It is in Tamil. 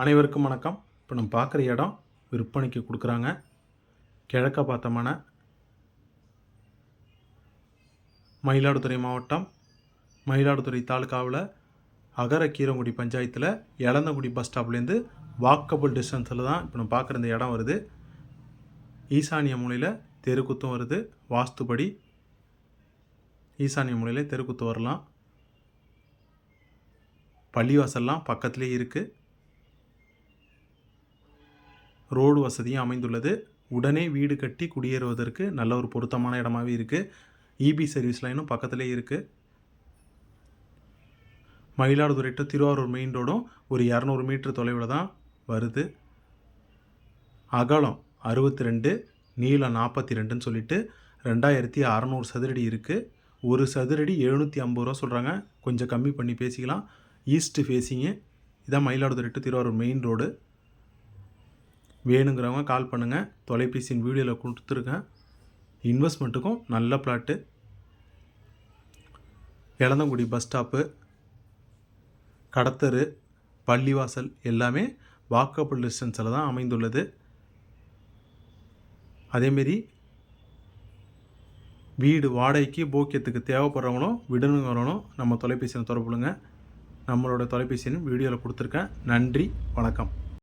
அனைவருக்கும் வணக்கம். இப்போ நம்ம பார்க்குற இடம் விற்பனைக்கு கொடுக்குறாங்க. கிழக்க பார்த்தமான மயிலாடுதுறை மாவட்டம் மயிலாடுதுறை தாலுகாவில் அகரக்கீரங்குடி பஞ்சாயத்தில் இளந்தங்குடி பஸ் ஸ்டாப்லேருந்து வாக்கபிள் டிஸ்டன்ஸில் தான் இப்போ நம்ம பார்க்குற இந்த இடம் வருது. ஈசானிய மூலையில் தெருக்குத்தும் வருது. வாஸ்துபடி ஈசானிய மூலையில் தெருக்குத்து வரலாம். பள்ளிவாசல்லாம் பக்கத்துலேயே இருக்குது ரோடு வசதியும் அமைந்துள்ளது. உடனே வீடு கட்டி குடியேறுவதற்கு நல்ல ஒரு பொருத்தமான இடமாவே இருக்குது இபி சர்வீஸ் லைனும் பக்கத்துலேயே இருக்குது மயிலாடுதுறை டு திருவாரூர் மெயின் ரோடும் ஒரு இரநூறு மீட்டர் தொலைவில் தான் வருது. அகலம் அறுபத்தி ரெண்டு நீளம் நாற்பத்தி ரெண்டுன்னு சொல்லிட்டு ரெண்டாயிரத்தி அறநூறு சதுரடி இருக்குது ஒரு சதுரடி எழுநூற்றி ஐம்பது ரூபா சொல்கிறாங்க கொஞ்சம் கம்மி பண்ணி பேசிக்கலாம். ஈஸ்ட்டு ஃபேஸிங்கு இதான் Mayiladuthurai to Thiruvarur main road வேணுங்கிறவங்க கால் பண்ணுங்கள் தொலைபேசியின் வீடியோவில் கொடுத்துருக்கேன். இன்வெஸ்ட்மெண்ட்டுக்கும் நல்ல பிளாட்டு இளந்தங்குடி பஸ் ஸ்டாப்பு கடத்தரு பள்ளிவாசல் எல்லாமே வாக்கபிள் டிஸ்டன்ஸில் தான் அமைந்துள்ளது. அதேமாரி வீடு வாடகைக்கு போக்கியத்துக்கு தேவைப்படுறவங்களும் விடணுங்கிறவங்களும் நம்ம தொலைபேசியில் தொடர்புலுங்க நம்மளோட தொலைபேசியின் வீடியோவில் கொடுத்துருக்கேன். நன்றி வணக்கம்.